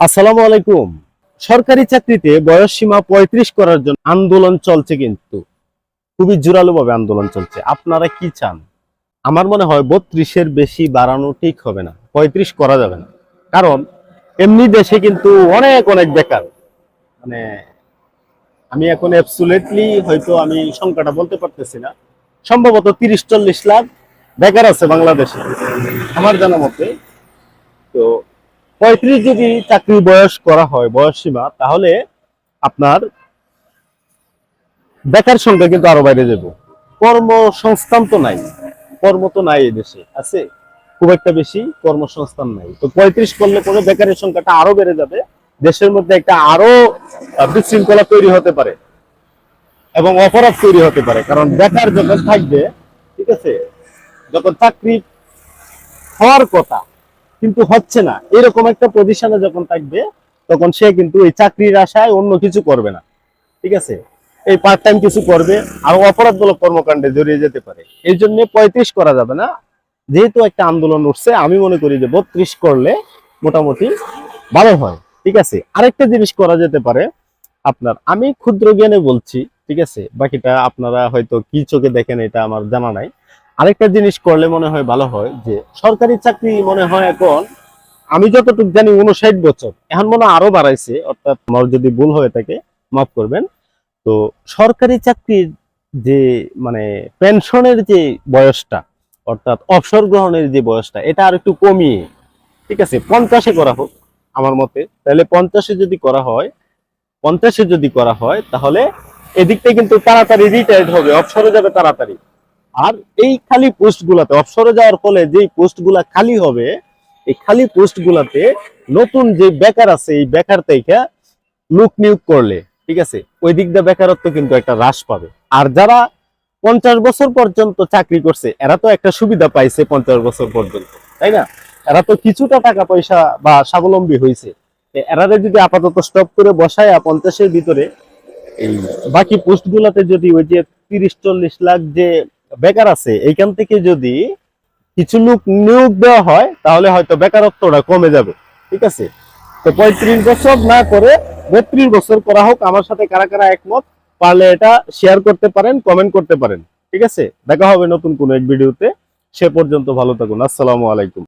আসসালামু আলাইকুম। সরকারি চাকরিতে বয়স সীমা পঁয়ত্রিশ করার জন্য আন্দোলন চলছে কিন্তু। খুবই জোরালো ভাবে আন্দোলন চলছে। আপনারা কি চান? আমার মনে হয় বত্রিশের বেশি বাড়ানো ঠিক হবে না। পঁয়ত্রিশ করা যাবে না। কারণ এমনি দেশে কিন্তু অনেক অনেক বেকার। মানে আমি এখন অ্যাবসুলেটলি হয়তো আমি সংখ্যাটা বলতে পারতেছি না। সম্ভবত তিরিশ, চল্লিশ লাখ বেকার আছে বাংলাদেশে। আমার জানা মতে। তো পঁয়ত্রিশ যদি চাকরি বয়স করা হয়, বয়স সীমা, তাহলে আপনার বেকার সংখ্যা কিন্তু আরও বাইরে যাব। কর্মসংস্থান তো নাই, কর্ম তো নাই এই দেশে, আছে? খুব একটা বেশি কর্মসংস্থান নাই। তো পঁয়ত্রিশ করলে পরে বেকারের সংখ্যাটা আরও বেড়ে যাবে, দেশের মধ্যে একটা আরও বিশৃঙ্খলা তৈরি হতে পারে এবং অপরাধ তৈরি হতে পারে, কারণ বেকার যখন থাকবে, ঠিক আছে? যখন চাকরি হওয়ার কথা কিন্তু হচ্ছে না। এরকম একটা পজিশনে যখন থাকবে, তখন সে কিন্তু এই চাকরির আশায় অন্য কিছু করবে না। ঠিক আছে? এই পার্ট টাইম কিছু করবে আর অপরাধমূলক কর্মকাণ্ডে জড়িয়ে যেতে পারে। এই জন্য পঁয়ত্রিশ করা যাবে না। যেহেতু একটা আন্দোলন উঠছে, আমি মনে করি যে বত্রিশ করলে মোটামুটি ভালো হয়। ঠিক আছে? আরেকটা জিনিস করা যেতে পারে আপনার। আমি ক্ষুদ্র জ্ঞানে বলছি, ঠিক আছে? বাকিটা আপনারা হয়তো কি চোখে দেখেন এটা আমার জানা নাই। আরেকটা জিনিস করলে মনে হয় ভালো হয় যে সরকারি চাকরি মনে হয় এখন, আমি যতটুকু জানি উনষাট বছর। এখন মনে আরও বাড়াইছে, অর্থাৎ আমার যদি ভুল হয়ে থাকে, মাফ করবেন। তো সরকারি চাকরির যে মানে পেনশনের যে বয়সটা, অর্থাৎ অবসর গ্রহণের যে বয়সটা, এটা আর একটু কমিয়ে, ঠিক আছে, পঞ্চাশে করা হোক আমার মতে। তাহলে পঞ্চাশে যদি করা হয়, পঞ্চাশে যদি করা হয়, তাহলে এদিকটা কিন্তু তাড়াতাড়ি রিটায়ার্ড হবে, অবসরে যাবে তাড়াতাড়ি। আর এই খালি পোস্ট গুলাতে, অবসরে যাওয়ার ফলে যেই পোস্টগুলা খালি হবে, এই খালি পোস্ট গুলাতে নতুন যে বেকার আছে, এই বেকার থেকে লোক নিয়োগ করলে, ঠিক আছে? ওই দিক দিয়ে বেকারত্ব কিন্তু একটা হ্রাস পাবে। আর যারা পঞ্চাশ বছর পর্যন্ত চাকরি করছে, এরা তো একটা সুবিধা পাইছে পঞ্চাশ বছর পর্যন্ত, তাই না? এরা তো কিছুটা টাকা পয়সা বা স্বাবলম্বী হয়েছে এরারে যদি আপাতত স্টপ করে বসায় পঞ্চাশের ভিতরে, এই বাকি পোস্ট গুলাতে যদি ওই যে তিরিশ, চল্লিশ লাখ যে বেকার আছে, এইখান থেকে যদি কিছু লোক নিয়োগ দেওয়া হয়, তাহলে হয়তো বেকারত্বটা কমে যাবে, ঠিক আছে? তো পঁয়ত্রিশ বছর না করে বত্রিশ বছর করা হোক, আমার সাথে কারা কারা একমত, পারলে এটা শেয়ার করতে পারেন কমেন্ট করতে পারেন, ঠিক আছে? দেখা হবে নতুন কোনো এক ভিডিওতে সে পর্যন্ত ভালো থাকুন, আসসালামু আলাইকুম।